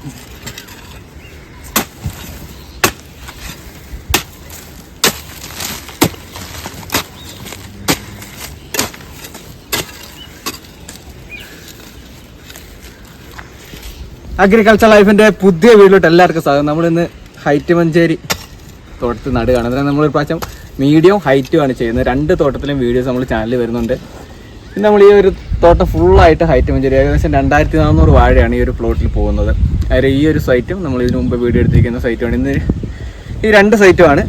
Agriculture ലൈഫിന്റെ പുതിയ വീട്ടിലോട്ട് എല്ലാവർക്കും സ്വാഗതം. നമ്മളിന്ന് ഹൈറ്റ് മഞ്ചേരി തോട്ടത്തിൽ നടുകയാണ്. അന്നേരം നമ്മൾ പ്രാവശ്യം മീഡിയം ഹൈറ്റും ആണ് ചെയ്യുന്നത്. രണ്ട് തോട്ടത്തിലും വീഡിയോസ് നമ്മൾ ചാനലിൽ വരുന്നുണ്ട്. പിന്നെ നമ്മൾ ഈ ഒരു തോട്ടം ഫുള്ളായിട്ട് ഹൈറ്റ് മഞ്ചേരി. ഏകദേശം രണ്ടായിരത്തി നാനൂറ് വാഴയാണ് ഈ ഒരു പ്ലോട്ടിൽ പോകുന്നത്. അതായത് ഈ ഒരു സൈറ്റും നമ്മൾ ഇതിനു മുമ്പ് വീഡിയോ എടുത്തിരിക്കുന്ന സൈറ്റുമാണ് ഇന്ന് ഈ രണ്ട് സൈറ്റുമാണ്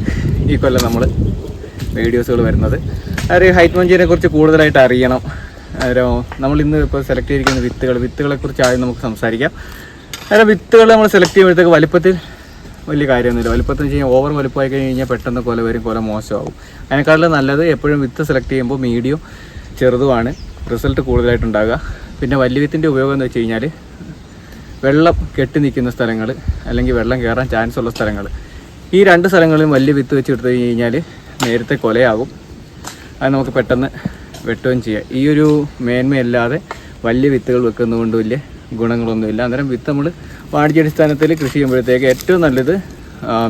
ഈ കൊല്ലം നമ്മൾ വീഡിയോസുകൾ വരുന്നത്. അതായത് ഹൈറ്റ് മഞ്ചീനെ കുറിച്ച് കൂടുതലായിട്ട് അറിയണം. അതോ നമ്മൾ ഇന്ന് ഇപ്പോൾ സെലക്ട് ചെയ്തിരിക്കുന്ന വിത്തുകൾ വിത്തുകളെ കുറിച്ച് ആദ്യം നമുക്ക് സംസാരിക്കാം. അതായത് വിത്തുകൾ നമ്മൾ സെലക്ട് ചെയ്യുമ്പോഴത്തേക്ക് വലിപ്പത്തിൽ വലിയ കാര്യമൊന്നുമില്ല. വലിപ്പത്തിൽ വെച്ച് കഴിഞ്ഞാൽ ഓവർ വലിപ്പമായി കഴിഞ്ഞ് കഴിഞ്ഞാൽ പെട്ടെന്ന് കൊല വരും കൊല മോശമാവും. അതിനേക്കാളും നല്ലത് എപ്പോഴും വിത്ത് സെലക്ട് ചെയ്യുമ്പോൾ മീഡിയം ചെറുതുമാണ്. റിസൾട്ട് കൂടുതലായിട്ടുണ്ടാകുക പിന്നെ വലിയ വിത്തിന്റെ ഉപയോഗം എന്ന് വെച്ച് കഴിഞ്ഞാൽ വെള്ളം കെട്ടി നിൽക്കുന്ന സ്ഥലങ്ങൾ അല്ലെങ്കിൽ വെള്ളം കയറാൻ ചാൻസ് ഉള്ള സ്ഥലങ്ങൾ. ഈ രണ്ട് സ്ഥലങ്ങളിലും വലിയ വിത്ത് വെച്ച് എടുത്തു കഴിഞ്ഞാൽ നേരത്തെ കൊലയാകും അത് നമുക്ക് പെട്ടെന്ന് വെട്ടുകയും ചെയ്യാം. ഈ ഒരു മേന്മയല്ലാതെ വലിയ വിത്തുകൾ വെക്കുന്നതുകൊണ്ട് വലിയ ഗുണങ്ങളൊന്നുമില്ല. അന്നേരം വിത്ത് നമ്മൾ വാണിജ്യാടിസ്ഥാനത്തിൽ കൃഷി ചെയ്യുമ്പോഴത്തേക്ക് ഏറ്റവും നല്ലത്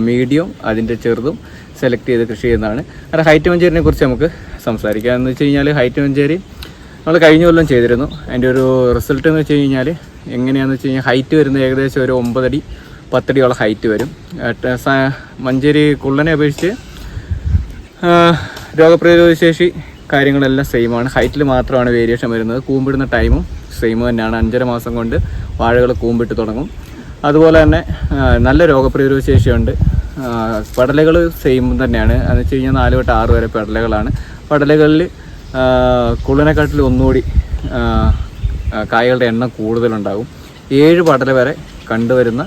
മീഡിയം അതിന്റെ ചെറുതും സെലക്ട് ചെയ്ത് കൃഷി ചെയ്യുന്നതാണ്. അന്നേരം ഹൈറ്റ് മഞ്ചേരിനെ കുറിച്ച് നമുക്ക് സംസാരിക്കാം. എന്ന് വെച്ച് കഴിഞ്ഞാൽ ഹൈറ്റ് മഞ്ചേരി നമ്മൾ കഴിഞ്ഞ കൊല്ലം ചെയ്തിരുന്നു. അതിന്റെ ഒരു റിസൾട്ട് എന്ന് വെച്ച് കഴിഞ്ഞാൽ എങ്ങനെയാണെന്ന് വെച്ച് കഴിഞ്ഞാൽ ഹൈറ്റ് വരുന്നത് ഏകദേശം ഒരു ഒമ്പതടി പത്തടിയോളം ഹൈറ്റ് വരും. മഞ്ചേരി കുള്ളനെ അപേക്ഷിച്ച് രോഗപ്രതിരോധ ശേഷി കാര്യങ്ങളെല്ലാം സെയിമാണ് ഹൈറ്റിൽ മാത്രമാണ് വേരിയേഷൻ വരുന്നത്. കൂമ്പിടുന്ന ടൈമും സെയിം തന്നെയാണ്. അഞ്ചര മാസം കൊണ്ട് വാഴകൾ കൂമ്പിട്ട് തുടങ്ങും. അതുപോലെ തന്നെ നല്ല രോഗപ്രതിരോധ ശേഷിയുണ്ട്. പടലകൾ സെയിം തന്നെയാണ്. എന്ന് വെച്ച് കഴിഞ്ഞാൽ നാല് തൊട്ട് ആറ് വരെ പടലകളാണ്. പടലകളിൽ കുള്ളനെക്കാട്ടിൽ ഒന്നുകൂടി കായകളുടെ എണ്ണം കൂടുതലുണ്ടാകും. ഏഴ് പടല വരെ കണ്ടുവരുന്ന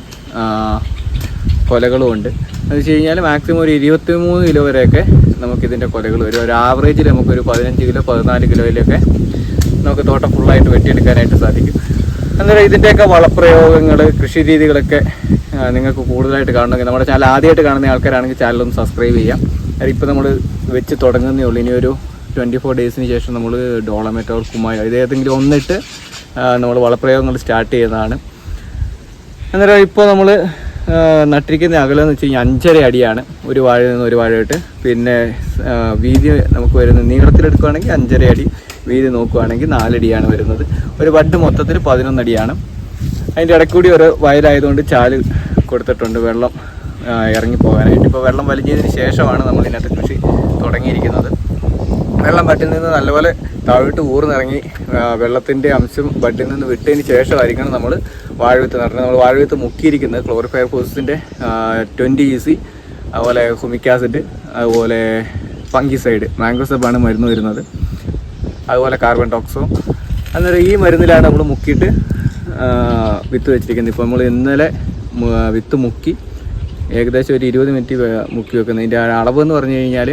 കൊലകളുമുണ്ട് എന്ന് വെച്ച് കഴിഞ്ഞാൽ മാക്സിമം ഒരു ഇരുപത്തി മൂന്ന് കിലോ വരെയൊക്കെ നമുക്കിതിന്റെ കൊലകൾ വരും. ഒരു ആവറേജിൽ നമുക്കൊരു പതിനഞ്ച് കിലോ പതിനാല് കിലോയിലൊക്കെ നമുക്ക് തോട്ടം ഫുള്ളായിട്ട് വെട്ടിയെടുക്കാനായിട്ട് സാധിക്കും. അന്നേരം ഇതിന്റെയൊക്കെ വളപ്രയോഗങ്ങൾ കൃഷി രീതികളൊക്കെ നിങ്ങൾക്ക് കൂടുതലായിട്ട് കാണണമെങ്കിൽ നമ്മുടെ ചാനൽ ആദ്യമായിട്ട് കാണുന്ന ആൾക്കാരാണെങ്കിൽ ചാനലൊന്ന് സബ്സ്ക്രൈബ് ചെയ്യാം. കാരണം ഇപ്പോൾ നമ്മൾ വെച്ച് തുടങ്ങുന്നേ ഉള്ളൂ. ഇനിയൊരു ട്വന്റി ഫോർ ഡേയ്സിന് ശേഷം നമ്മൾ ഡോളമെറ്റോർ കുമ്മായോ ഇത് ഏതെങ്കിലും ഒന്നിട്ട് നമ്മൾ വളപ്രയോഗങ്ങൾ സ്റ്റാർട്ട് ചെയ്യുന്നതാണ്. അന്നേരം ഇപ്പോൾ നമ്മൾ നട്ടിരിക്കുന്ന അകലം എന്ന് വെച്ച് കഴിഞ്ഞാൽ അഞ്ചര അടിയാണ്. ഒരു വാഴയിൽ നിന്ന് ഒരു വാഴയിട്ട് പിന്നെ വീതി നമുക്ക് വരുന്ന നീളത്തിലെടുക്കുകയാണെങ്കിൽ അഞ്ചര അടി വീതി നോക്കുകയാണെങ്കിൽ നാലടിയാണ് വരുന്നത്. ഒരു ബഡ് മൊത്തത്തിൽ പതിനൊന്നടിയാണ് അതിന്റെ ഇടയ്ക്കൂടി ഒരു വയലായതുകൊണ്ട് ചാൽ കൊടുത്തിട്ടുണ്ട് വെള്ളം ഇറങ്ങി പോകാനായിട്ട്. ഇപ്പോൾ വെള്ളം വലിഞ്ഞതിന് ശേഷമാണ് നമ്മൾ ഇതിനകത്ത് കൃഷി തുടങ്ങിയിരിക്കുന്നത്. വെള്ളം ബട്ടിൽ നിന്ന് നല്ലപോലെ താഴോട്ട് ഊർന്നിറങ്ങി വെള്ളത്തിന്റെ അംശം ബട്ടിൽ നിന്ന് വിട്ടതിന് ശേഷമായിരിക്കണം നമ്മൾ വാഴവിത്ത് നടുന്നത് നമ്മൾ വാഴവിത്ത് മുക്കിയിരിക്കുന്നത് ക്ലോറിഫയർ ഫോഴ്സിന്റെ ട്വന്റി ഇ സി അതുപോലെ ഹുമിക് ആസിഡ് അതുപോലെ ഫംഗിസൈഡ് മാംഗോസബാണ് മരുന്ന് വരുന്നത്. അതുപോലെ കാർബൺ ടോക്സോ അന്നേരം ഈ മരുന്നിലാണ് നമ്മൾ മുക്കിയിട്ട് വിത്ത് വെച്ചിരിക്കുന്നത്. ഇപ്പോൾ നമ്മൾ ഇന്നലെ വിത്ത് മുക്കി ഏകദേശം ഒരു ഇരുപത് മിനിറ്റ് മുക്കി വെക്കുന്നത്. ഇതിന്റെ അളവ് എന്ന് പറഞ്ഞു കഴിഞ്ഞാൽ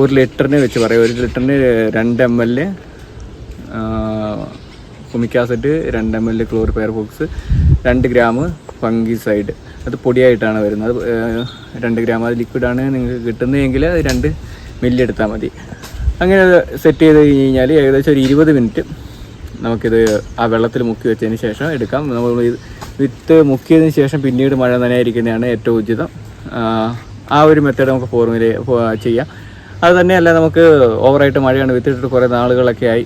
ഒരു ലിറ്ററിന് വെച്ച് പറയാം. ഒരു ലിറ്ററിന് രണ്ട് എം എൽ ആസിഡ് രണ്ട് എം എൽ ക്ലോറിഫയർ ബോക്സ് രണ്ട് ഗ്രാം ഫംഗിസൈഡ് അത് പൊടിയായിട്ടാണ് വരുന്നത്. രണ്ട് ഗ്രാം അത് ലിക്വിഡാണ് നിങ്ങൾക്ക് കിട്ടുന്നതെങ്കിൽ അത് രണ്ട് മില്ലി എടുത്താൽ മതി. അങ്ങനെ സെറ്റ് ചെയ്ത് കഴിഞ്ഞ് കഴിഞ്ഞാൽ ഏകദേശം ഒരു ഇരുപത് മിനിറ്റ് നമുക്കിത് ആ വെള്ളത്തിൽ മുക്കി വെച്ചതിന് ശേഷം എടുക്കാം. നമ്മൾ വിത്ത് മുക്കിയതിന് ശേഷം പിന്നീട് മഴ നനയായിരിക്കുന്നതാണ് ഏറ്റവും ഉചിതം. ആ ഒരു മെത്തേഡ് നമുക്ക് ഫോർമുല ചെയ്യാം. അത് തന്നെയല്ല നമുക്ക് ഓവറായിട്ട് മഴയാണ് വിത്തിട്ടിട്ട് കുറേ നാളുകളൊക്കെ ആയി.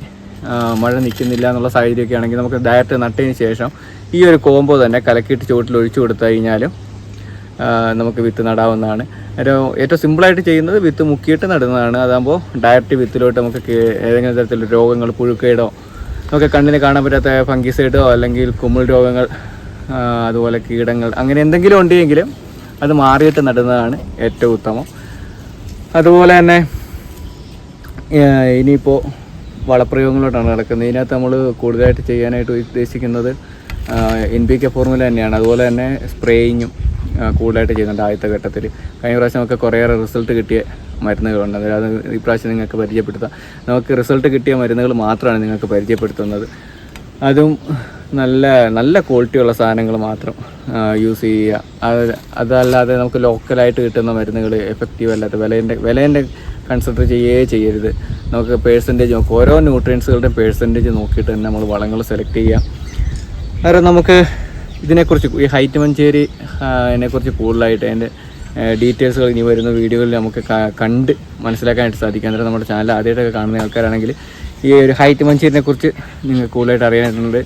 മഴ നിൽക്കുന്നില്ല എന്നുള്ള സാഹചര്യമൊക്കെ ആണെങ്കിൽ നമുക്ക് ഡയറക്റ്റ് നട്ടതിന് ശേഷം ഈ ഒരു കോമ്പോ തന്നെ കലക്കിയിട്ട് ചുവട്ടിൽ ഒഴിച്ചു കൊടുത്തു കഴിഞ്ഞാലും നമുക്ക് വിത്ത് നടാവുന്നതാണ്. ഏറ്റവും സിമ്പിളായിട്ട് ചെയ്യുന്നത് വിത്ത് മുക്കിയിട്ട് നടുന്നതാണ്. അതാകുമ്പോൾ ഡയറക്റ്റ് വിത്തിലോട്ട് നമുക്ക് ഏതെങ്കിലും തരത്തിലുള്ള രോഗങ്ങൾ പുഴുക്കേടോ നമുക്ക് കണ്ണിന് കാണാൻ പറ്റാത്ത ഫംഗിസൈഡോ അല്ലെങ്കിൽ കുമിൾ രോഗങ്ങൾ അതുപോലെ കീടങ്ങൾ അങ്ങനെ എന്തെങ്കിലും ഉണ്ടെങ്കിലും അത് മാറിയിട്ട് നടുന്നതാണ് ഏറ്റവും ഉത്തമം. അതുപോലെ തന്നെ ഇനിയിപ്പോൾ വളപ്രയോഗങ്ങളോട്ടാണ് നടക്കുന്നത്. ഇതിനകത്ത് നമ്മൾ കൂടുതലായിട്ട് ചെയ്യാനായിട്ട് ഉദ്ദേശിക്കുന്നത് എൻ പി കെ ഫോർമുല തന്നെയാണ്. അതുപോലെ തന്നെ സ്പ്രേയിങ്ങും കൂടുതലായിട്ട് ചെയ്യുന്നുണ്ട് ആദ്യത്തെ ഘട്ടത്തിൽ കഴിഞ്ഞ പ്രാവശ്യം നമുക്ക് കുറേയേറെ റിസൾട്ട് കിട്ടിയ മരുന്നുകളുണ്ട്. അതായത് ഇപ്രാവശ്യം പ്രാവശ്യം നിങ്ങൾക്ക് പരിചയപ്പെടുത്താം. നമുക്ക് റിസൾട്ട് കിട്ടിയ മരുന്നുകൾ മാത്രമാണ് നിങ്ങൾക്ക് പരിചയപ്പെടുത്തുന്നത്. അതും നല്ല നല്ല ക്വാളിറ്റിയുള്ള സാധനങ്ങൾ മാത്രം യൂസ് ചെയ്യുക. അത് അതല്ലാതെ നമുക്ക് ലോക്കലായിട്ട് കിട്ടുന്ന മരുന്നുകൾ എഫക്റ്റീവ് അല്ലാത്ത വിലേന്റെ വിലേന്റെ കൺസിഡർ ചെയ്യേ ചെയ്യരുത്. നമുക്ക് പേഴ്സന്റേജ് നോക്കുക ഓരോ ന്യൂട്രിയൻസുകളുടെയും പേഴ്സന്റേജ് നോക്കിയിട്ട് തന്നെ നമ്മൾ വളങ്ങൾ സെലക്ട് ചെയ്യുക. കാരണം നമുക്ക് ഇതിനെക്കുറിച്ച് ഈ ഹൈറ്റ് മഞ്ചേരി അതിനെക്കുറിച്ച് കൂടുതലായിട്ട് അതിന്റെ ഡീറ്റെയിൽസുകൾ ഇനി വരുന്ന വീഡിയോകളിൽ നമുക്ക് കണ്ട് മനസ്സിലാക്കാനായിട്ട് സാധിക്കും. അന്നേരം നമ്മുടെ ചാനൽ ആദ്യമായിട്ടൊക്കെ കാണുന്ന ആൾക്കാരാണെങ്കിൽ ഈ ഒരു ഹൈറ്റ് മഞ്ചീരിനെ കുറിച്ച് നിങ്ങൾക്ക് കൂടുതലായിട്ട് അറിയാനായിട്ടുണ്ട്.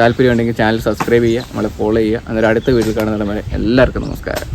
താല്പര്യമുണ്ടെങ്കിൽ ചാനൽ സബ്സ്ക്രൈബ് ചെയ്യുക നമ്മളെ ഫോളോ ചെയ്യുക. അന്നേരം അടുത്ത വീഡിയോ കാണുന്നിടം വരെ എല്ലാവർക്കും നമസ്കാരം.